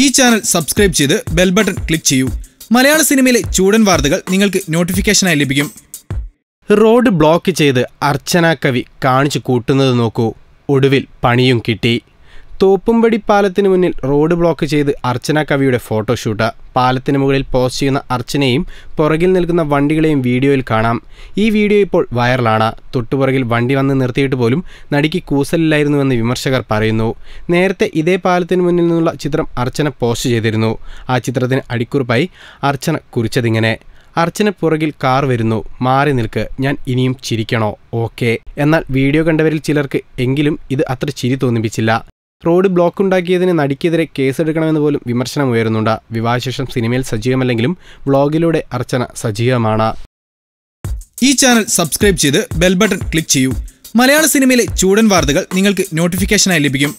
ഈ channel subscribe ചെയ്ത് bell button click ചെയ്യൂ. മലയാള സിനിമയിലെ ചൂടൻ വാർത്തകൾ നിങ്ങൾക്ക് നോട്ടിഫിക്കേഷനായി ലഭിക്കും. റോഡ് ബ്ലോക്ക് ചെയ്ത് അർച്ചന കവി കാണിച്ചു കൂട്ടുന്നത് നോക്കൂ. ഒടുവിൽ പണിയും കിട്ടി. തോപ്പുംപടി പാലത്തിന് മുന്നിൽ റോഡ് ബ്ലോക്ക് ചെയ്ത് അർച്ചന കവിയുടെ ഫോട്ടോഷൂട്ട് പാലത്തിന് മുകളിൽ പോസ്റ്റ് ചെയ്യുന്ന അർച്ചനയും പുറകിൽ നിൽക്കുന്ന വണ്ടികളെയും വീഡിയോയിൽ കാണാം. ഈ വീഡിയോ ഇപ്പോൾ വൈറലാണ്. തൊട്ടുപുറകിൽ വണ്ടി വന്ന് നിർത്തിയിട്ട് പോലും നടിക്ക് കൂസലില്ലായിരുന്നുവെന്ന് വിമർശകർ പറയുന്നു. നേരത്തെ ഇതേ പാലത്തിന് മുന്നിൽ നിന്നുള്ള ചിത്രം അർച്ചന പോസ്റ്റ് ചെയ്തിരുന്നു. ആ ചിത്രത്തിന് അടിക്കുറിപ്പായി അർച്ചന കുറിച്ചതിങ്ങനെ. അർച്ചന പുറകിൽ കാർ വരുന്നു. മാറി നിൽക്ക്. ഞാൻ ഇനിയും ചിരിക്കണോ? ഓക്കെ. എന്നാൽ വീഡിയോ കണ്ടവരിൽ ചിലർക്ക് എങ്കിലും ഇത് അത്ര ചിരി തോന്നിപ്പിച്ചില്ല. റോഡ് ബ്ലോക്ക് ഉണ്ടാക്കിയതിന് നടിക്കെതിരെ കേസെടുക്കണമെന്ന് പോലും വിമർശനം ഉയരുന്നുണ്ട്. വിവാഹശേഷം സിനിമയിൽ സജീവമല്ലെങ്കിലും വ്ളോഗിലൂടെ അർച്ചന സജീവമാണ്. ഈ ചാനൽ സബ്സ്ക്രൈബ് ചെയ്ത് ബെൽ ബട്ടൺ ക്ലിക്ക് ചെയ്യൂ. മലയാള സിനിമയിലെ ചൂടൻ വാർത്തകൾ നിങ്ങൾക്ക് നോട്ടിഫിക്കേഷനായി ലഭിക്കും.